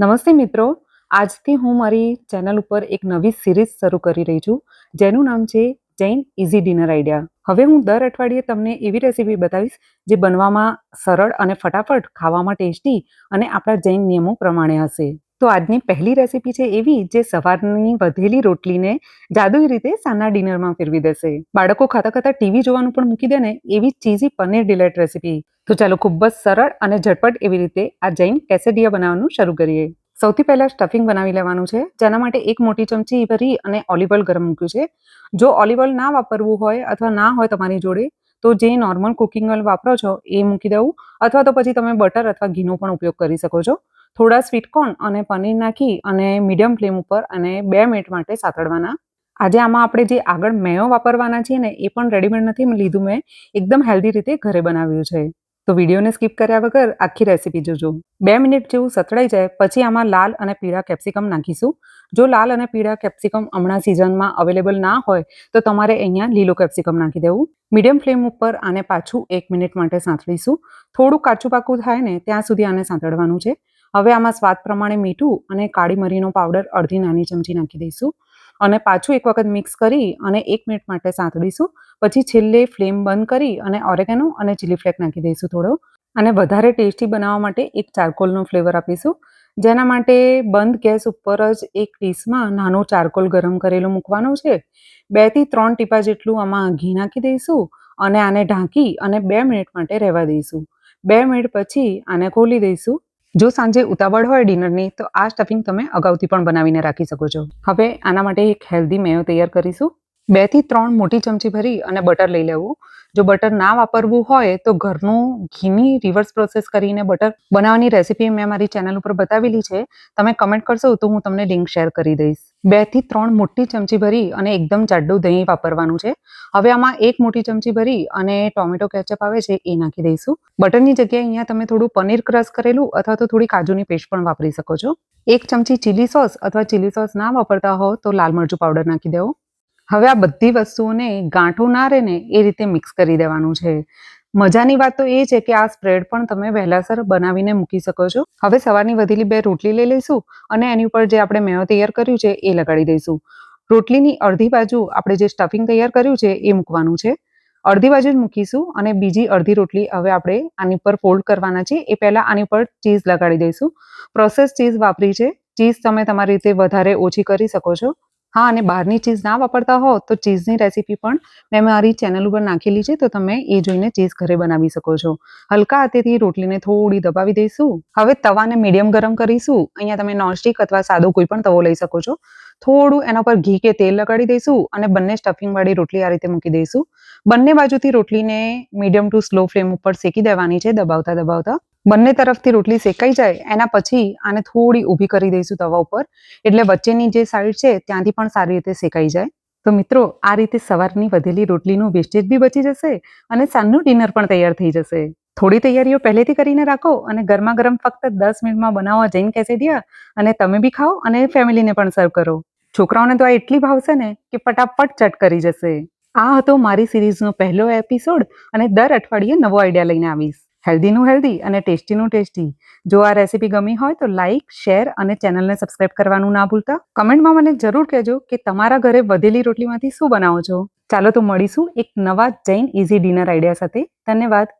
નમસ્તે મિત્રો. આજથી હું મારી ચેનલ ઉપર એક નવી સિરીઝ શરૂ કરી રહી છું, જેનું નામ છે જૈન ઇઝી ડિનર આઈડિયા. હવે હું દર અઠવાડિયે તમને એવી રેસીપી બતાવીશ, જે બનવામાં સરળ અને ફટાફટ, ખાવામાં ટેસ્ટી અને આપણા જૈન નિયમો પ્રમાણે હશે. તો આજની પહેલી રેસીપી છે એવી જે સવારની વધેલી રોટલીને જાદુઈ રીતે સાંજના ડિનરમાં ફેરવી દેશે. બાળકો ખાતા ખાતા ટીવી જોવાનું પણ મૂકી દે ને એવી ચીઝી પનીર ડિલેટ રેસીપી. તો ચાલો ખૂબ જ સરળ અને ઝટપટ એવી રીતે આ જૈન કેસેડિયા બનાવવાનું શરૂ કરીએ. સૌથી પહેલાં સ્ટફિંગ બનાવી લેવાનું છે. જેના માટે એક મોટી ચમચી ભરી અને ઓલિવ ઓઇલ ગરમ મૂક્યું છે. જો ઓલિવ ઓઇલ ના વાપરવું હોય અથવા ના હોય તમારી જોડે, તો જે નોર્મલ કુકિંગ ઓઇલ વાપરો છો એ મૂકી દેવું અથવા તો પછી તમે બટર અથવા ઘીનો પણ ઉપયોગ કરી શકો છો. થોડા સ્વીટકોર્ન અને પનીર નાખી અને મીડિયમ ફ્લેમ ઉપર અને બે મિનિટ માટે સાતડવાના. આજે આમાં આપણે જે આગળ મેયો વાપરવાના છીએ ને, એ પણ રેડીમેડ નથી. લીધું મેં એકદમ હેલ્ધી રીતે ઘરે બનાવ્યું છે. તો વિડીયોને સ્કીપ કર્યા વગર આખી રેસીપી જોજો. બે મિનિટ જેવું સતળાઈ જાય, પછી આમાં લાલ અને પીળા કેપ્સિકમ નાખીશું. જો લાલ અને પીળા કેપ્સિકમ હમણાં સિઝનમાં અવેલેબલ ના હોય, તો તમારે અહીંયા લીલો કેપ્સિકમ નાખી દેવું. મીડિયમ ફ્લેમ ઉપર આને પાછું એક મિનિટ માટે સાંતળીશું. થોડું કાચું પાકું થાય ને, ત્યાં સુધી આને સાંતળવાનું છે. હવે આમાં સ્વાદ પ્રમાણે મીઠું અને કાળી મરીનો પાવડર અડધી નાની ચમચી નાખી દઈશું અને પાછું એક વખત મિક્સ કરી અને એક મિનિટ માટે સાંતળીશું. પછી છેલ્લે ફ્લેમ બંધ કરી અને ઓરેગેનો અને ચીલી ફ્લેક નાખી દઈશું થોડો. અને વધારે ટેસ્ટી બનાવવા માટે એક ચારકોલનો ફ્લેવર આપીશું. જેના માટે બંધ ગેસ ઉપર જ એક ડીશમાં નાનો ચારકોલ ગરમ કરેલો મૂકવાનો છે. બેથી ત્રણ ટીપા જેટલું આમાં ઘી નાખી દઈશું અને આને ઢાંકી અને બે મિનિટ માટે રહેવા દઈશું. બે મિનિટ પછી આને ખોલી દઈશું. જો સાંજે ઉતાવળ હોય ડિનરની, તો આ સ્ટફિંગ તમે અગાઉથી પણ બનાવીને રાખી શકો છો. હવે આના માટે એક હેલ્ધી મેયો તૈયાર કરીશું. બેથી ત્રણ મોટી ચમચી ભરી અને બટર લઈ લેવું. જો બટર ના વાપરવું હોય, તો ઘરનું ઘીની રિવર્સ પ્રોસેસ કરીને બટર બનાવવાની રેસીપી મેં મારી ચેનલ ઉપર બતાવેલી છે. તમે કમેન્ટ કરશો તો હું તમને લિંક શેર કરી દઈશ. બેથી ત્રણ મોટી ચમચી ભરી અને એકદમ જાડું દહીં વાપરવાનું છે. હવે આમાં એક મોટી ચમચી ભરી અને ટોમેટો કેચઅપ આવે છે એ નાખી દઈશું. બટરની જગ્યાએ અહીંયા તમે થોડું પનીર ક્રશ કરેલું અથવા તો થોડી કાજુની પેસ્ટ પણ વાપરી શકો છો. એક ચમચી ચીલી સોસ અથવા ચીલી સોસ ના વાપરતા હો તો લાલ મરચું પાવડર નાખી દેવો. હવે આ બધી વસ્તુઓને ગાંઠો ના રહે ને એ રીતે મિક્સ કરી દેવાનું છે. મજાની વાત તો એ છે કે આ સ્પ્રેડ પણ તમે વહેલાસર બનાવીને મૂકી શકો છો. હવે સવારની વધેલી બે રોટલી લઈ લઈશું અને એની ઉપર જે આપણે મેયો તૈયાર કર્યું છે એ લગાડી દઈશું. રોટલીની અડધી બાજુ આપણે જે સ્ટફિંગ તૈયાર કર્યું છે એ મૂકવાનું છે. અડધી બાજુ જ મૂકીશું અને બીજી અડધી રોટલી હવે આપણે આની પર ફોલ્ડ કરવાના છે. એ પહેલાં આની પર ચીઝ લગાડી દઈશું. પ્રોસેસ ચીઝ વાપરી છે. ચીઝ તમે તમારી રીતે વધારે ઓછી કરી શકો છો. હા, અને બહારની ચીઝ ના વાપરતા હો તો ચીઝની રેસીપી પણ મેં મારી ચેનલ ઉપર નાખેલી છે, તો તમે એ જોઈને ચીઝ ઘરે બનાવી શકો છો. હલકા હાથેથી રોટલીને થોડી દબાવી દઈશું. હવે તવાને મીડિયમ ગરમ કરીશું. અહીંયા તમે નોનસ્ટિક અથવા સાદો કોઈ પણ તવો લઈ શકો છો. થોડું એના પર ઘી કે તેલ લગાડી દઈશું અને બંને સ્ટફિંગ વાળી રોટલી આ રીતે મૂકી દઈશું. બંને બાજુથી રોટલીને મીડિયમ ટુ સ્લો ફ્લેમ ઉપર શેકી દેવાની છે, દબાવતા દબાવતા. બંને તરફથી રોટલી શેકાઈ જાય, એના પછી આને થોડી ઊભી કરી દઈશું તવા ઉપર. એટલે વચ્ચેની જે સાઈડ છે, ત્યાંથી પણ સારી રીતે શેકાઈ જાય. તો મિત્રો, આ રીતે સવારની વધેલી રોટલીનું વેસ્ટેજ બી બચી જશે અને સાંજનું ડિનર પણ તૈયાર થઈ જશે. થોડી તૈયારીઓ પહેલેથી કરીને રાખો અને ગરમા ગરમ ફક્ત દસ મિનિટમાં બનાવો જૈન કેસેડિયા અને તમે બી ખાઓ અને ફેમિલીને પણ સર્વ કરો. છોકરાઓને તો આ એટલી ભાવશે ને કે ફટાફટ ચટ કરી જશે. આ હતો મારી સિરીઝનો પહેલો એપિસોડ અને દર અઠવાડિયે નવો આઈડિયા લઈને આવીશ. હેલ્ધીનું હેલ્ધી અને ટેસ્ટીનું ટેસ્ટી. જો આ રેસીપી ગમી હોય તો લાઇક શેર અને ચેનલને સબસ્ક્રાઇબ કરવાનું ના ભૂલતા. કમેન્ટમાં મને જરૂર કહેજો કે તમારા ઘરે વધેલી રોટલીમાંથી શું બનાવો છો. ચાલો તો મળીશું એક નવા જૈન ઇઝી ડિનર આઈડિયા સાથે. ધન્યવાદ.